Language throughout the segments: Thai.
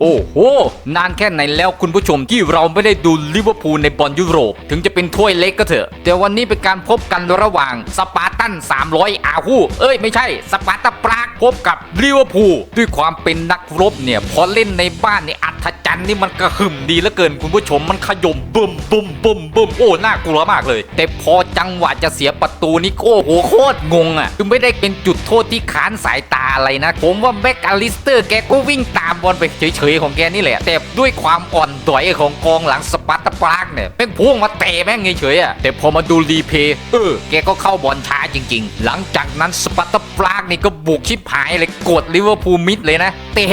โอ้โห นานแค่ไหนแล้วคุณผู้ชมที่เราไม่ได้ดูลิเวอร์พูลในบอลยุโรป ถึงจะเป็นถ้วยเล็กก็เถอะ แต่วันนี้เป็นการพบกันระหว่างสปาร์ตัน 300 อาฮูเอ้ยไม่ใช่ สปาร์ตาปรากพบกับลิเวอร์พูลด้วยความเป็นนักรบเนี่ย พอเล่นในบ้านเนี่ยอัศ จรรย์นี่มันกระหึ่มดีเหลือเกินคุณผู้ชมมันขยมบึมบึมบึมบึมโอ้น่ากลัวมากเลย แต่พอจังหวะจะเสียประตูนี่โอ้โหโคตรงงอะคือไม่ได้เป็นจุดโทษที่ค้านสายตาอะไรนะ ผมว่าแม็กอลิสเตอร์แกก็วิ่งตามบอลไปเฉยๆของแกนี่แหละ แต่ด้วยความอ่อนด้อยของกองหลังสปาร์ตาปรากเนี่ยแม่งพุ่งมาเตะแม่งเฉยๆอะแต่พอมาดูรีเพย์เออแกก็เข้าบอลช้าจริง ๆ หลังจากนั้นสปาร์ตาปรากนี่ก็บุกชิบหายเลยกดลิเวอร์พูลมิดเลยนะแต่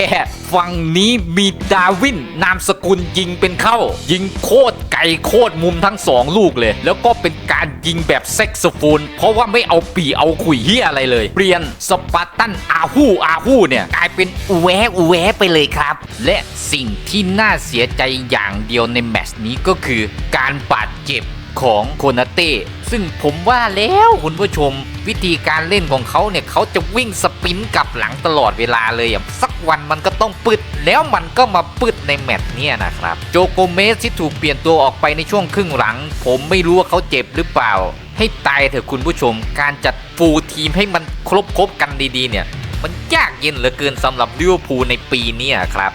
ฝั่งนี้มีดาวิน นามสกุลยิงเป็นเข้า ยิงโคตรไกลโคตรมุมทั้งสองลูกเลย แล้วก็เป็นการยิงแบบเซ็กโซโฟน เพราะว่าไม่เอาปีเอาขุยเฮียอะไรเลย เปลี่ยนสปาร์ตันอาฮูอาฮูเนี่ยกลายเป็นอูแวะอูแวะไปเลยครับ และสิ่งที่น่าเสียใจอย่างเดียวในแมตช์นี้ก็คือการบาดเจ็บของโคนาเต้ ซึ่งผมว่าแล้วคุณผู้ชมวิธีการเล่นของเขาเนี่ยเขาจะวิ่งสปินกลับหลังตลอดเวลาเลยอะสักวันมันก็ต้องปึดแล้วมันก็มาปึดในแมตช์เนี่ยนะครับโจโกเมสที่ถูกเปลี่ยนตัวออกไปในช่วงครึ่งหลัง ผมไม่รู้ว่าเขาเจ็บหรือเปล่า ให้ตายเถอะคุณผู้ชม การจัดฟูลทีมให้มันครบครบกันดีๆเนี่ย มันยากเย็นเหลือเกินสำหรับลิเวอร์พูลในปีนี้ครับ